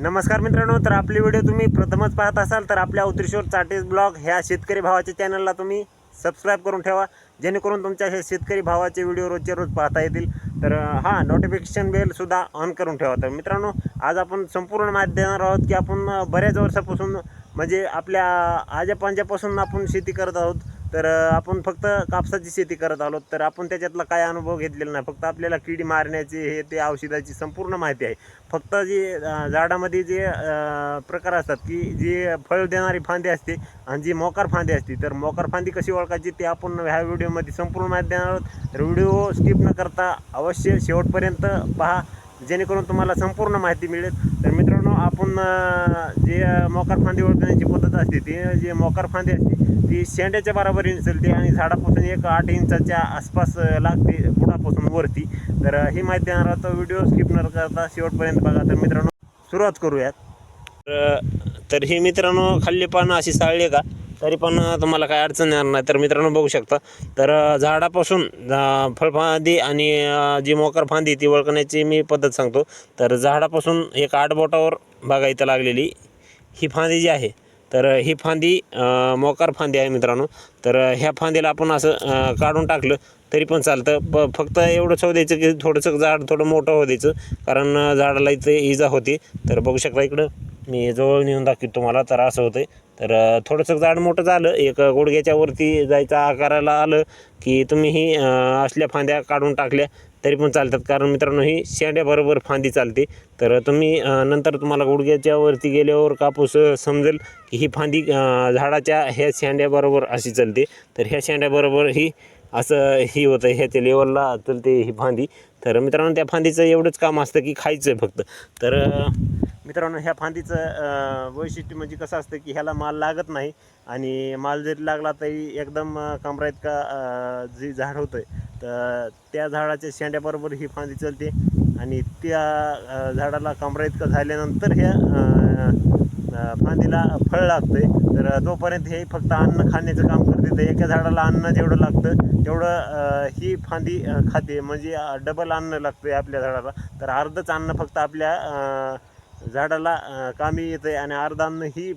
नमस्कार मित्रांनो तर आपली व्हिडिओ तुम्ही प्रथमच पाहत असाल तर आपल्या उतरेश्वर चाटेज ब्लॉग ह्या शेतकरी भावाच्या चॅनलला तुम्ही सबस्क्राईब करून ठेवा जेणेकरून तुमच्या हे शेतकरी भावाचे व्हिडिओ रोजचे रोज पाहता येतील. तर हां हा नोटिफिकेशन बेलसुद्धा ऑन करून ठेवा. तर मित्रांनो आज आपण संपूर्ण माहिती देणार आहोत की आपण बऱ्याच वर्षापासून म्हणजे आपल्या आजापांजापासून आपण शेती करत आहोत. तर आपण फक्त कापसाची शेती करत आलो तर आपण त्याच्यातला काय अनुभव घेतलेला नाही. फक्त आपल्याला किडी मारण्याची हे ते औषधाची संपूर्ण माहिती आहे. फक्त जे झाडामध्ये जे प्रकार असतात की जी फळ देणारी फांदी असते आणि जी मोकार फांदी असते तर मोकार फांदी कशी ओळखायची ते आपण ह्या व्हिडिओमध्ये संपूर्ण माहिती देणार आहोत. तर व्हिडिओ स्किप न करता अवश्य शेवटपर्यंत पहा जेणेकरून तुम्हाला संपूर्ण माहिती मिळेल. तर मित्रांनो आपण जे मोकार फांदी ओळखण्याची पद्धत असते ती जे मोकार फांदी असते ती शेंड्याच्या बरोबरीने चलते आणि झाडापासून एक आठ इंचाच्या आसपास लागते बुडापासून वरती. तर ही माहिती देणार आहोत व्हिडिओ स्किप न करता शेवटपर्यंत बघा. तर मित्रांनो सुरुवात करूयात. तर तर ही मित्रांनो खाल्ली पानं अशी साळली का? तरी पण तुम्हाला काय अडचण येणार नाही. तर मित्रांनो बघू शकता. तर झाडापासून फळफांदी आणि जी मोकर फांदी ती ओळखण्याची मी पद्धत सांगतो. तर झाडापासून एक आठ बोटावर बघा इथं लागलेली ही फांदी जी आहे तर ही फांदी मोकार फांदी आहे मित्रांनो. तर ह्या फांदीला आपण असं काढून टाकलं तरी पण चालतं. प फक्त एवढंच होऊ द्यायचं की थोडंसं झाड थोडं मोठं होऊ द्यायचं. कारण झाडाला इथे इजा होती. तर बघू शकता इकडं मी जवळ नेऊन दाखवतो तुम्हाला तर असं होतं तर थोडंसं झाड मोठं झालं. एक गुडघ्याच्या वरती जायचं आकाराला आलं की तुम्ही ही असल्या फांद्या काढून टाकल्या. तरी पण चालतात. कारण मित्रांनो ही शेंड्याबरोबर फांदी चालते. तर तुम्ही नंतर तुम्हाला गुडघ्याच्यावरती गेल्यावर कापूस समजेल की ही फांदी झाडाच्या ह्या शेंड्याबरोबर अशी चालते. तर ह्या शेंड्याबरोबर ही असं ही होतं ह्याच्या लेवलला चलते ही फांदी. तर मित्रांनो त्या फांदीचं एवढंच काम असतं की खायचं आहे फक्त. तर मित्रांनो ह्या फांदीचं वैशिष्ट्य म्हणजे कसं असतं की ह्याला माल लागत नाही आणि माल जरी लागला तरी एकदम अं, कमरा इतका जे झाड होतं तर त्या झाडाच्या शेंड्याबरोबर ही फांदी चालते आणि त्या झाडाला कमरा इतकं झाल्यानंतर ह्या फांदीला फळ लागतंय. तर तोपर्यंत हे फक्त अन्न खाण्याचं काम करते तर एका झाडाला अन्न जेवढं लागतं तेवढं ही फांदी खाते. म्हणजे डबल अन्न लागतंय आपल्या झाडाला. तर अर्धच अन्न फक्त आपल्या झाडाला कामी येतं आणि अर्धान ही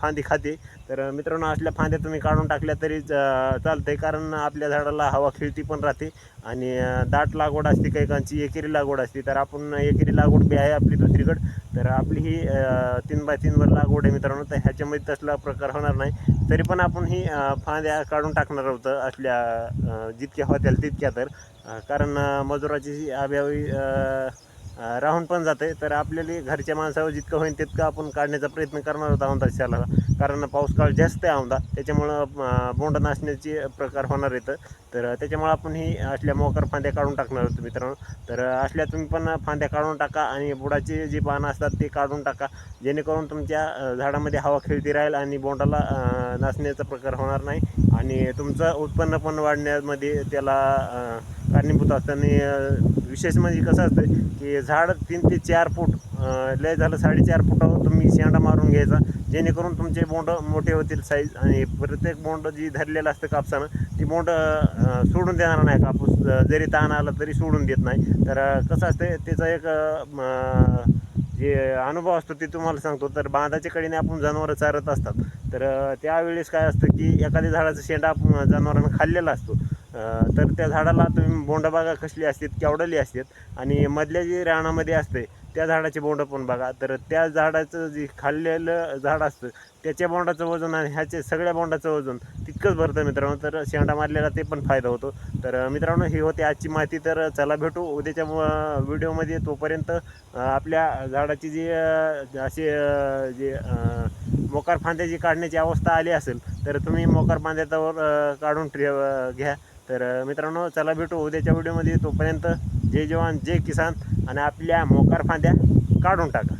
फांदी खाते. तर मित्रांनो असल्या फांद्या तुम्ही काढून टाकल्या तरी चालते कारण आपल्या झाडाला हवा खिळती पण राहते आणि दाट लागवड असते काही कांची एकेरी लागवड असते. तर आपण एकेरी लागवड बी आहे आपली दुसरीकडं. तर आपली ही तीन बाय तीनवर लागवड आहे मित्रांनो. तर ह्याच्यामध्ये तसला प्रकार होणार नाही. तरी पण आपण ही फांद्या काढून टाकणार आहोत असल्या जितक्या जितक्या होत्याल तितक्या तर. कारण मजुराची अभावी राहून पण जाते. तर आपल्याला घरच्या माणसावर जितकं होईल तितकं आपण काढण्याचा प्रयत्न करणार होता औंधा शाला. कारण पाऊस काळ जास्त आहे औंदा त्याच्यामुळं बोंड नाचण्याचे प्रकार होणार येतं तर त्याच्यामुळं आपण ही असल्या मोकर फांद्या काढून टाकणार होतो मित्रांनो. तर असल्या तुम्ही पण फांद्या काढून टाका आणि बुडाची जी पानं असतात ते काढून टाका. जेणेकरून तुमच्या झाडामध्ये हवा खेळती राहील आणि बोंडाला नाचण्याचा प्रकार होणार नाही. आणि तुमचं उत्पन्न पण वाढण्यामध्ये त्याला कारणीभूत असतं. आणि विशेष म्हणजे कसं असतं की झाड तीन ते चार फूट लय झालं साडेचार फुटावर तुम्ही शेंडा मारून घ्यायचा. जेणेकरून तुमचे बोंड मोठे होतील साईज आणि प्रत्येक बोंड जी धरलेलं असतं कापसानं ती बोंड सोडून देणार नाही कापूस. जरी ताण आला तरी सोडून देत नाही. तर कसं असतं त्याचा एक जे अनुभव असतो ते तुम्हाला सांगतो. तर बांधाच्या कडेने आपण जनावरं चारत असतात. तर त्यावेळेस काय असतं की एखाद्या झाडाचा शेंडा जनावरांना खाल्लेला असतो. तर त्या झाडाला तुम्ही बोंडाबागा कसली असतात केवडली असतात. आणि मधल्या जे रानामध्ये असते त्या झाडाचे बोंड पण बघा. तर त्या झाडाचं जे खाल्लेलं झाड असतं त्याच्या बोंडाचं वजन आणि ह्याचे सगळ्या बोंडाचं वजन तितकंच भरतं मित्रांनो. तर शेंडा मारलेला ते पण फायदा होतो. तर मित्रांनो ही होती आजची माहिती. तर चला भेटू उद्याच्या व्हिडिओमध्ये. तोपर्यंत आपल्या झाडाची जी असे अशी जे मोकार फांद्या जी काढण्याची अवस्था आली असेल तर तुम्ही मोकार फांद्याच्यावर काढून ठेव घ्या. तर मित्रांनो चला भेटू उद्याच्या व्हिडिओमध्ये तोपर्यंत जय जवान जय किसान आणि आपल्या मोकार फांद्या काढून टाका.